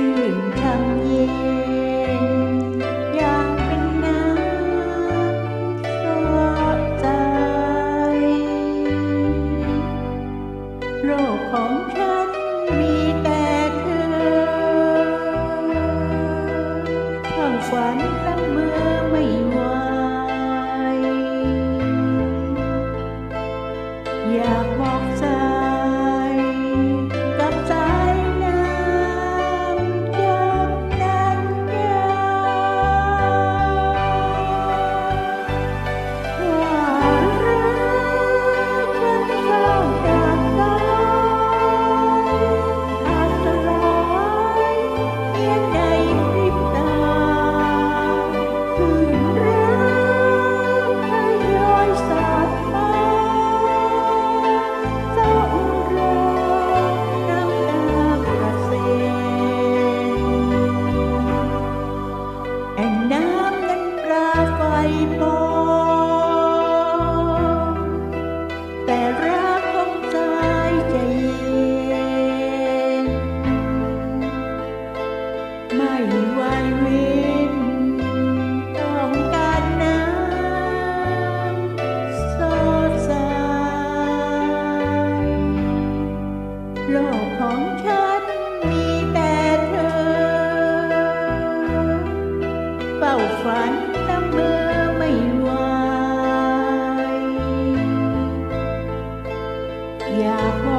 ชื่นคำเย็น อยากเป็นน้ำสอบใจ โลกของฉันมีแต่เธอทั้งฝัน people. อยาก